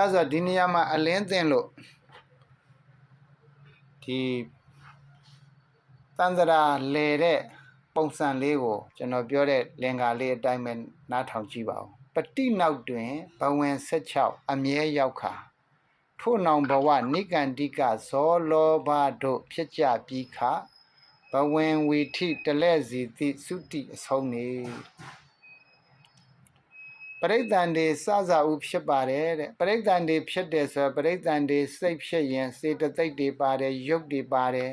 အဲဆိုဒီနေရာမှာအလင်းသင်လို့ဒီတန်တရာလဲတဲ့ပုံစံလေးကိုကျွန်တော်ပြောတဲ့လင်္ကာလေးအတိုင်းပဲနားထောင်ကြည့်ပါဦးပတိနောက်တွင်ဘဝင်16အမြဲရောက်ခါထို့နောင်ဘဝနိကန္တိကဇောလောဘတို့ဖြစ်ကြပြီးခါဘဝင်ဝီထိတလဲစီတိသုတိအဆုံးနေ ပရိသန္တေစစဥဖြစ်ပါတယ်တဲ့ပရိသန္တေဖြစ်တယ်ဆိုတော့ပရိသန္တေစိတ်ဖြစ်ရင်စေတသိက်တွေပါတယ်ယုတ်တွေပါတယ်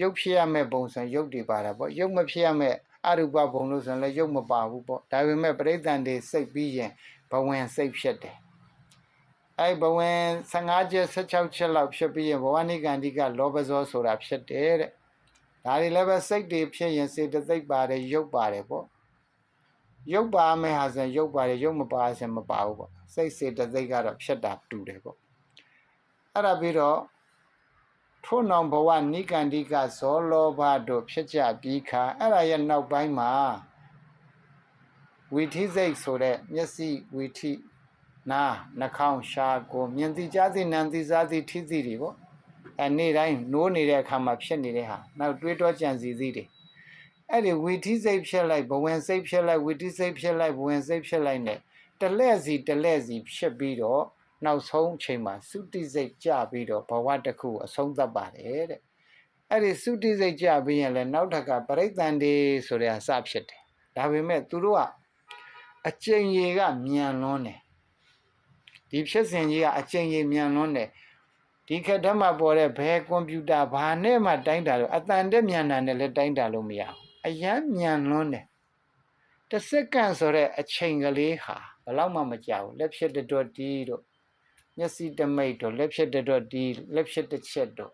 ယုတ်ဖြစ်ရမဲ့ပုံစံယုတ်တွေပါတာပေါ့ယုတ်မဖြစ်ရမဲ့အရူပဘုံလို့ဆိုရင်လည်းယုတ်မပါဘူးပေါ့ဒါပေမဲ့ပရိသန္တေစိတ်ပြီးရင်ဘဝင်စိတ်ဖြစ်တယ်အဲ့ဘဝင်15ချက်16ချက်လောက်ဖြစ်ပြီးရင်ဘဝနိကန္တိကလောဘဇောဆိုတာဖြစ်တယ်တဲ့ဒါတွေလည်းပဲစိတ်တွေဖြစ်ရင်စေတသိက်ပါတယ်ယုတ်ပါတယ်ပေါ့ ရုပ်ပါမယ်ဟာဆိုရင်ရုပ်ပါတယ်ရုပ်မပါဆိုရင်မပါဘူးပေါ့စိတ်စေတသိက်ကတော့ဖြစ်တာတူတယ်ပေါ့အဲ့ဒါပြီးတော့ထို့နောင်ဘဝနိကန္တိကဇောလောဘတို့ဖြစ်ကြပြီးခါအဲ့ဒါရဲ့နောက်ပိုင်းမှာဝီထိစိတ်ဆိုတဲ့မျက်စိဝီထိနာနှာခေါင်းရှားကိုမြင်သိကြားသိနံသိစားသိထိသိတွေပေါ့အဲနေ့တိုင်းနိုးနေတဲ့အခါမှာဖြစ်နေတဲ့ဟာနောက်တွေးတောကြံစည်သိတွေ အဲ့ဒီဝီထိစိတ်ဖြစ်လိုက်ဘဝင်စိတ်ဖြစ်လိုက်ဝီထိစိတ်ဖြစ်လိုက်ဘဝင်စိတ်ဖြစ်လိုက် ਨੇ တလဲ့စီတလဲ့စီဖြစ်ပြီးတော့နောက်ဆုံးအချိန်မှာသုတိစိတ်ကြပြီးတော့ဘဝတစ်ခုအဆုံးသတ်ပါတယ်တဲ့အဲ့ဒီသုတိစိတ်ကြပြီးရင်လည်းနောက်ထပ်ကပရိသန္တိဆိုတဲ့အစဖြစ်တယ်ဒါပေမဲ့သူတို့ကအကျင့်ရေကမြန်လွန်းတယ်ဒီဖြစ်စဉ်ကြီးကအကျင့်ရေမြန်လွန်းတယ်ဒီခက်တည်းမှာပေါ်တဲ့ဘယ်ကွန်ပျူတာဘာနဲ့မှတိုင်းတာလို့အတန်တက်မြန်တာနဲ့လည်းတိုင်းတာလို့မရဘူး အယမ်းမြန်လွန်းတယ်တစ်စက္ကန့်ဆိုတဲ့အချိန်ကလေးဟာဘယ်တော့မှမကြောက်ဘူးလက်ဖြစ်တော်တီးတို့မျက်စိတမိတ်တို့လက်ဖြစ်တော်တီးလက်ဖြစ်တစ်ချက်တို့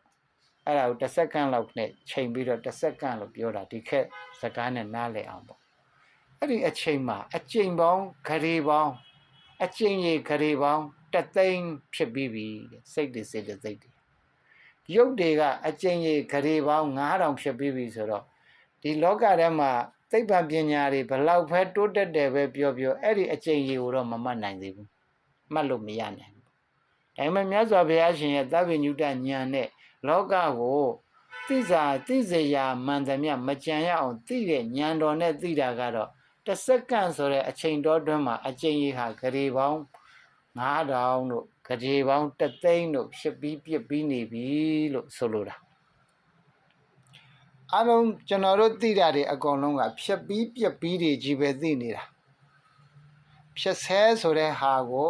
အဲ့ဒါကိုတစ်စက္ကန့်လောက်နဲ့ချိန်ပြီးတော့တစ်စက္ကန့်လို့ပြောတာဒီခက်စကားနဲ့နားလည်အောင်ပေါ့အဲ့ဒီအချိန်မှာအချိန်ပေါင်းဂရေပေါင်းအချိန်ကြီးဂရေပေါင်းတသိန်းဖြစ်ပြီးပြီစိတ်တွေစိတ်တွေစိတ်တွေရုပ်တွေကအချိန်ကြီးဂရေပေါင်း9000ဖြစ်ပြီးပြီဆိုတော့ ဒီလောကထဲမှာသိပ္ပံပညာတွေဘလောက်ပဲတိုးတက်တယ်ပဲပြောပြောအဲ့ဒီအချိန်ကြီးကိုတော့မမှတ်နိုင်သေးဘူးမှတ်လို့မရနိုင်ဘူးဒါပေမဲ့မြတ်စွာဘုရားရှင်ရဲ့သဗ္ဗညုတဉာဏ်နဲ့လောကကိုသိစာသိစေရာမှန်သမျှမကြံရအောင်သိတဲ့ဉာဏ်တော်နဲ့သိတာကတော့တစ်စက္ကန့်ဆိုတဲ့အချိန်တော်တွင်းမှာအချိန်ကြီးဟာဂရေပေါင်း9000တို့ဂရေပေါင်း3သိန်းတို့ဖြစ်ပြီးပြစ်ပြီးနေပြီလို့ဆိုလိုတာ အားလုံးကျွန်တော်တို့သိတာတွေအကုန်လုံးကဖြက်ပြီးပြက်ပြီးတွေကြီးပဲသိနေတာဖြက်ဆဲဆိုတဲ့ဟာကို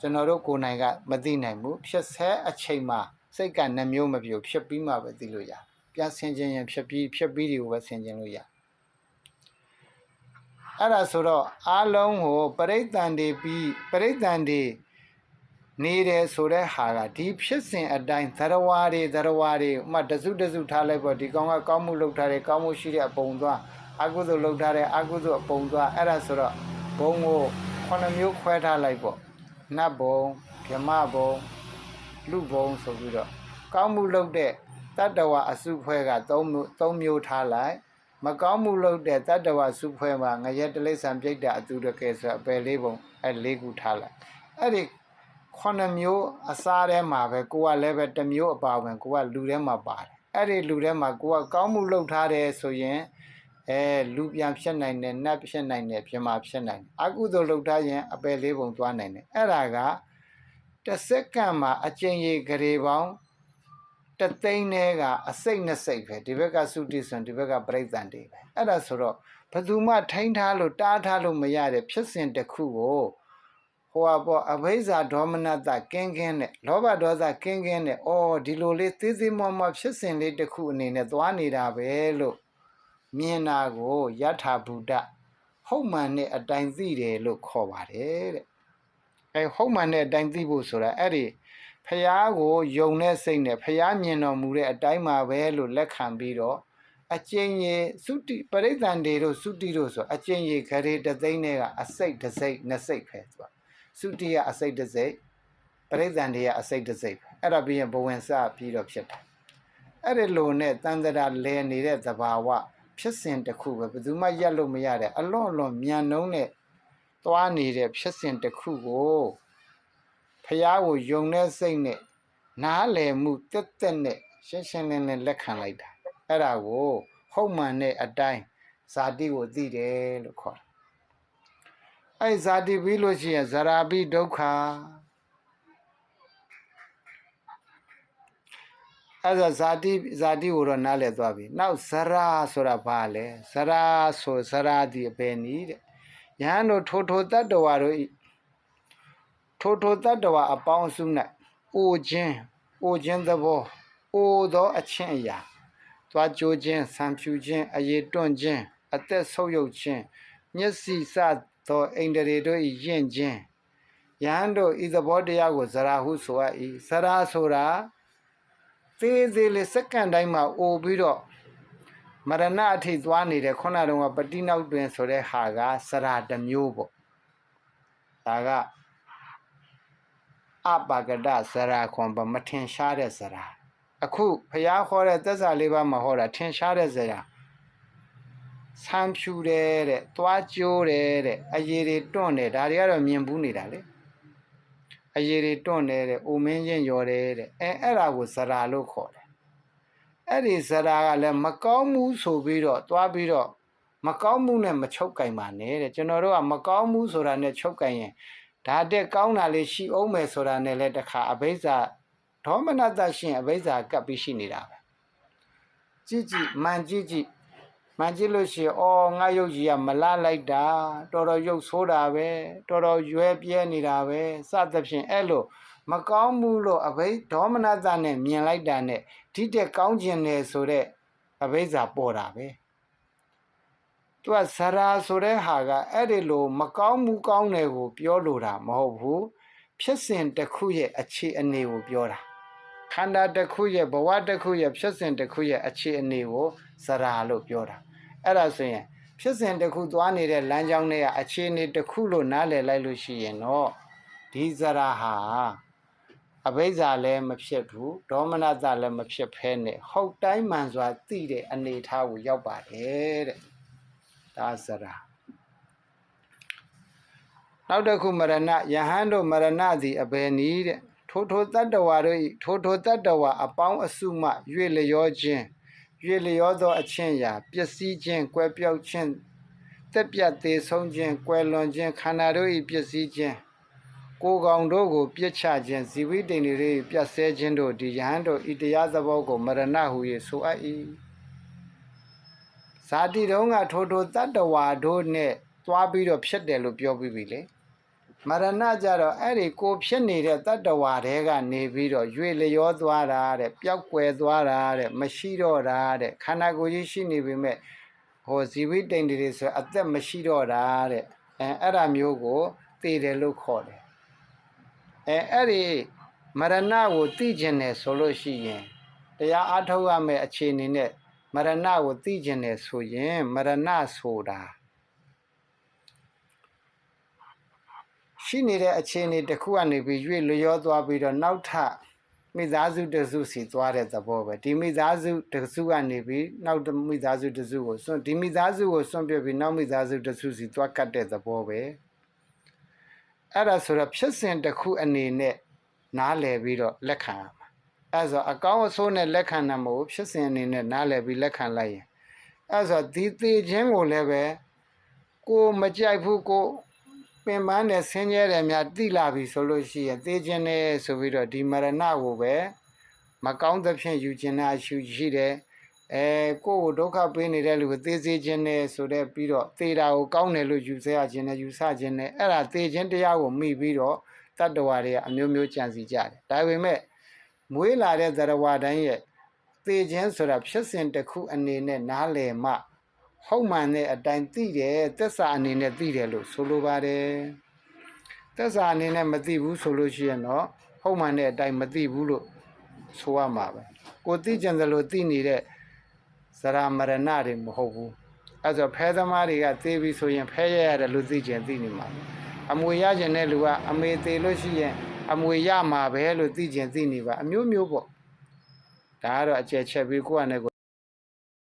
ကျွန်တော်တို့ကိုယ်နိုင်ကမသိနိုင်ဘူးဖြက်ဆဲအချိန်မှာစိတ်ကနှမျိုးမပြိုဖြက်ပြီးမှပဲသိလို့ရပြန်ဆင်ခြင်းရင်ဖြက်ပြီးဖြက်ပြီးတွေကိုပဲဆင်ခြင်းလို့ရအဲ့ဒါဆိုတော့အားလုံးကိုပရိသန္တိပြီးပရိသန္တိ နေတယ်ဆိုတဲ့ဟာကဒီဖြစ်စဉ်အတိုင်းသရဝါတွေသရဝါတွေဥမာတစုတစုထားလိုက်ပေါ့ဒီကောင်ကကောင်းမှုလုပ်ထားတယ်ကောင်းမှုရှိတဲ့အပုံသွားအကုသိုလ်လုပ်ထားတယ်အကုသိုလ်အပုံသွားအဲ့ဒါဆိုတော့ဘုံကိုခုနှစ်မျိုးခွဲထားလိုက်ပေါ့နတ်ဘုံဗြဟ္မဘုံလူဘုံဆိုပြီးတော့ကောင်းမှုလုပ်တဲ့တတ္တဝအစုဖွဲ့က၃မျိုး၃မျိုးထားလိုက်မကောင်းမှုလုပ်တဲ့တတ္တဝစုဖွဲ့မှာငရဲတလိษံပြိတ္တာအတူတကယ်ဆိုအပယ်လေးပုံအဲ၄ခုထားလိုက်အဲ့ဒီ ခုနှစ်မျိုးအစားထဲမှာပဲကိုကလည်းပဲတစ်မျိုးအပါဝင်ကိုကလူထဲမှာပါတယ်အဲ့ဒီလူထဲမှာကိုကကောင်းမှုလုပ်ထားတယ်ဆိုရင်အဲလူပြန်ဖြစ်နိုင်တယ်နတ်ဖြစ်နိုင်တယ်ပြမဖြစ်နိုင်တယ်အကုသိုလ်လုပ်ထားရင်အပယ်လေးပုံသွားနိုင်တယ်အဲ့ဒါကတစ်စက္ကန့်မှာအကျဉ်းကြီးဂရေပေါင်းတသိန်းနဲ့ကအစိတ်နဲ့စိတ်ပဲဒီဘက်ကသုတိဆွန်ဒီဘက်ကပြိဿန်တေပဲအဲ့ဒါဆိုတော့ဘယ်သူမှထိန်းထားလို့တားထားလို့မရတဲ့ဖြစ်စဉ်တစ်ခုကို ဟိုပါပေါ့အဘိဇာဒေါမနတကင်းကင်းနဲ့လောဘဒေါသကင်းကင်းနဲ့အော်ဒီလိုလေးသေးသေးမွားမွားဖြစ်စဉ်လေးတစ်ခုအနေနဲ့သွားနေတာပဲလို့မြင်တာကိုယထာဘုဒ္ဓဟုတ်မှန်နဲ့အတိုင်းသိတယ်လို့ခေါ်ပါတယ်တဲ့အဲဟုတ်မှန်နဲ့အတိုင်းသိဖို့ဆိုတာအဲ့ဒီဖះကိုယုံတဲ့စိတ်နဲ့ဖះမြင်တော်မူတဲ့အတိုင်းမှာပဲလို့လက်ခံပြီးတော့အကျဉ်းရေသုတိပရိသန္တေတို့သုတိတို့ဆိုအကျဉ်းရေခရေတသိန်းနဲ့ကအစိတ်တစ်စိတ်နှစ်စိတ်ပဲဆိုတာ သုတိကအစိတ်တစ်စိတ်ပရိသန္တေကအစိတ်တစ်စိတ်ပဲအဲ့ဒါပြီးရင်ဘဝင်စပြီးတော့ဖြစ်တယ်အဲ့ဒီလိုနဲ့တန်တရာလဲနေတဲ့သဘာဝဖြစ်စဉ်တစ်ခုပဲဘယ်သူမှရက်လို့မရတဲ့အလွန်အလွန်မြန်နှုံးနဲ့သွားနေတဲ့ဖြစ်စဉ်တစ်ခုကိုဖဖះကိုယုံတဲ့စိတ်နဲ့နားလည်မှုတက်တက်နဲ့ရှင်းရှင်းလင်းလင်းလက်ခံလိုက်တာအဲ့ဒါကိုဟုတ်မှန်တဲ့အတိုင်းဇာတိကိုသိတယ်လို့ခေါ်တယ် အဲ့ဇာတိပြီးလို့ရှိရင်ဇရာပိဒုက္ခအဲ့ဒါဇာတိဇာတိကိုတော့နားလည်သွားပြီနောက်ဇရာဆိုတာဘာလဲဇရာဆိုဇရာဒီအဘယ်နည်းတဲ့ယဟန်တို့ထိုထိုတတ္တဝါတို့ဤထိုထိုတတ္တဝါအပေါင်းအစု၌အိုခြင်းအိုခြင်းသဘောအိုသောအချင်းအရာသွားကြိုးခြင်းဆံဖြူခြင်းအယေတွန့်ခြင်းအသက်ဆုပ်ယုပ်ခြင်းမျက်စိစ သောအိန္ဒြေတို့ဤယင့်ခြင်းယဟန်တို့ဤသဘောတရားကိုဇရာဟုဆိုအပ်၏ဇရာဆိုတာသေးသေးလေးစက္ကန့်တိုင်းမှာအိုပြီးတော့မရဏအထိသွားနေတဲ့ခုနတုန်းကပတိနောက်တွင်ဆိုတဲ့ဟာကစရာတစ်မျိုးပေါ့ဒါကအပါကဒစရာခွန်ပမထင်ရှားတဲ့စရာအခုဖျားခေါ်တဲ့သက်စာလေးပါးမှာဟောတာထင်ရှားတဲ့စရာ ဆမ်းဖြူတယ်တဲ့သွားကျိုးတယ်တဲ့အရေတွေတွန့်တယ်ဒါတွေကတော့မြင်ဘူးနေတာလေအရေတွေတွန့်တယ်တဲ့အိုမင်းချင်းရော်တယ်တဲ့အဲအဲ့ဒါကိုစရာလို့ခေါ်တယ်အဲ့ဒီစရာကလည်းမကောင်းမှုဆိုပြီးတော့သွားပြီးတော့မကောင်းမှုနဲ့မချုပ်ကင်ပါနဲ့တဲ့ကျွန်တော်တို့ကမကောင်းမှုဆိုတာနဲ့ချုပ်ကင်ရင်ဒါတက်ကောင်းတာလေးရှိအောင်မယ်ဆိုတာနဲ့လည်းတခါအဘိဇ္ဇာဒေါမနတရှင်အဘိဇ္ဇာကပ်ပြီးရှိနေတာပဲကြည့်ကြည့်မှန်ကြည့်ကြည့် မှန်ကြည့်လို့ရှိရင်အော်ငါရုပ်ကြီးကမလလိုက်တာတော်တော်ရုပ်ဆိုးတာပဲတော်တော်ရွယ်ပြဲနေတာပဲစသဖြင့်အဲ့လိုမကောင်းမှုလို့အဘိဒေါမနတနဲ့မြင်လိုက်တာနဲ့ဒီတက်ကောင်းခြင်းနဲ့ဆိုတဲ့အဘိဇ္ဇာပေါ်တာပဲသူကဇရာဆိုတဲ့ဟာကအဲ့ဒီလိုမကောင်းမှုကောင်းတယ်ကိုပြောလိုတာမဟုတ်ဘူးဖြစ်စဉ်တစ်ခုရဲ့အခြေအနေကိုပြောတာခန္ဓာတစ်ခုရဲ့ဘဝတစ်ခုရဲ့ဖြစ်စဉ်တစ်ခုရဲ့အခြေအနေကိုဇရာလို့ပြောတာ အဲ့ဒါဆိုရင်ဖြစ်စဉ်တစ်ခုသွားနေတဲ့လမ်းကြောင်းတွေကအခြေအနေတစ်ခုလို့နားလည်လိုက်လို့ရှိရင်တော့ဒီဇရာဟာအဘိဇ္ဇာလည်းမဖြစ်ဘူးဒေါမနတလည်းမဖြစ်ဖဲနဲ့ဟုတ်တိုင်းမှန်စွာသိတဲ့အနေအထားကိုရောက်ပါတယ်တဲ့ဒါဇရာနောက်တစ်ခုမရဏယဟန်တို့မရဏသည်အဘယ်နည်းတဲ့ထိုထိုတတ္တဝါတို့ဤထိုထိုတတ္တဝါအပေါင်းအစုမှရွေလျောခြင်းရွေ လျောသောအချင်းရာပျက်စီးခြင်းကွဲပြောက်ခြင်းတက်ပြတ်သေးဆုံးခြင်းကွယ်လွန်ခြင်းခန္ဓာတို့ဤပျက်စီးခြင်းကိုယ်ကောင်တို့ကိုပြစ်ချခြင်းဇီဝိတ္တိန်တွေပြတ်ဆဲခြင်းတို့ဒီယဟန်တို့ဤတရားသဘောကိုမရဏဟု၍ဆိုအပ်၏ဇာတိတုံးကထိုထိုတတ္တဝါတို့နဲ့သွားပြီးတော့ဖြစ်တယ်လို့ပြောပြီးပြီလေ မရဏကြတော့အဲ့ဒီကိုဖြစ်နေတဲ့တတ္တဝါတွေကနေပြီးတော့ရွေလျောသွားတာတဲ့ပျောက်ကွယ်သွားတာတဲ့မရှိတော့တာတဲ့ခန္ဓာကိုယ်ကြီးရှိနေပေမဲ့ဟောဇီဝိတ္တိန်တွေဆိုအသက်မရှိတော့တာတဲ့အဲအဲ့ဒါမျိုးကိုသိတယ်လို့ခေါ်တယ်အဲအဲ့ဒီမရဏကိုသိကျင်တယ်ဆိုလို့ရှိရင်တရားအားထုတ်ရမယ့်အခြေအနေနဲ့မရဏကိုသိကျင်တယ်ဆိုရင်မရဏဆိုတာ ရှိနေတဲ့အခြေအနေတစ်ခုကနေပြီးရွေ့လျောသွားပြီးတော့နောက်ထပ်မိသားစုတစ်စုစီသွားတဲ့သဘောပဲဒီမိသားစုတစ်စုကနေပြီးနောက်မိသားစုတစ်စုကိုစွန့်ဒီမိသားစုကိုစွန့်ပြပြီးနောက်မိသားစုတစ်စုစီသွားကတ်တဲ့သဘောပဲအဲ့ဒါဆိုတော့ဖြစ်စဉ်တစ်ခုအနေနဲ့နားလည်ပြီးတော့လက်ခံရမှာအဲ့ဆိုအကောင်းအဆိုးနဲ့လက်ခံတာမဟုတ်ဖြစ်စဉ်အနေနဲ့နားလည်ပြီးလက်ခံလိုက်ရင်အဲ့ဆိုဒီသေးခြင်းကိုလည်းပဲကိုမကြိုက်ဘူးကို ပင်ပန်းနဲ့ဆင်းရဲတယ်များတိလာပြီဆိုလို့ရှိရင်သေခြင်းနဲ့ဆိုပြီးတော့ဒီမရဏကိုပဲမကောင်းသဖြင့်ယူခြင်းနဲ့ရှူရှိတယ်အဲကိုယ့်ကိုဒုက္ခပေးနေတဲ့လူကိုသေစေခြင်းနဲ့ဆိုတဲ့ပြီးတော့သေတာကိုကောင်းတယ်လို့ယူဆရခြင်းနဲ့ယူဆခြင်းနဲ့အဲ့ဒါသေခြင်းတရားကိုမိပြီးတော့တတ္တဝါတွေကအမျိုးမျိုးကြံစီကြတယ်ဒါပေမဲ့မွေးလာတဲ့ဇရဝတိုင်းရဲ့သေခြင်းဆိုတာဖြစ်စဉ်တစ်ခုအနေနဲ့နားလည်မှ ဟုတ်မှန်တဲ့အတိုင်းသိတယ်သက်စာအနေနဲ့သိတယ်လို့ဆိုလိုပါတယ်သက်စာအနေနဲ့မသိဘူးဆိုလို့ရှိရင်တော့ဟုတ်မှန်တဲ့အတိုင်းမသိဘူးလို့ဆိုရမှာပဲကိုသိကြတယ်လို့သိနေတဲ့ဇရာမရဏတွေမဟုတ်ဘူးအဲဆိုဖဲသမားတွေကသိပြီဆိုရင်ဖဲရရတယ်လို့သိကြသိနေမှာအမွေရခြင်းတဲ့လူကအမေသေးလို့ရှိရင်အမွေရမှာပဲလို့သိကြသိနေပါအမျိုးမျိုးပေါ့ဒါကတော့အကျယ်ချက်ပြီးကိုယ့်အနေနဲ့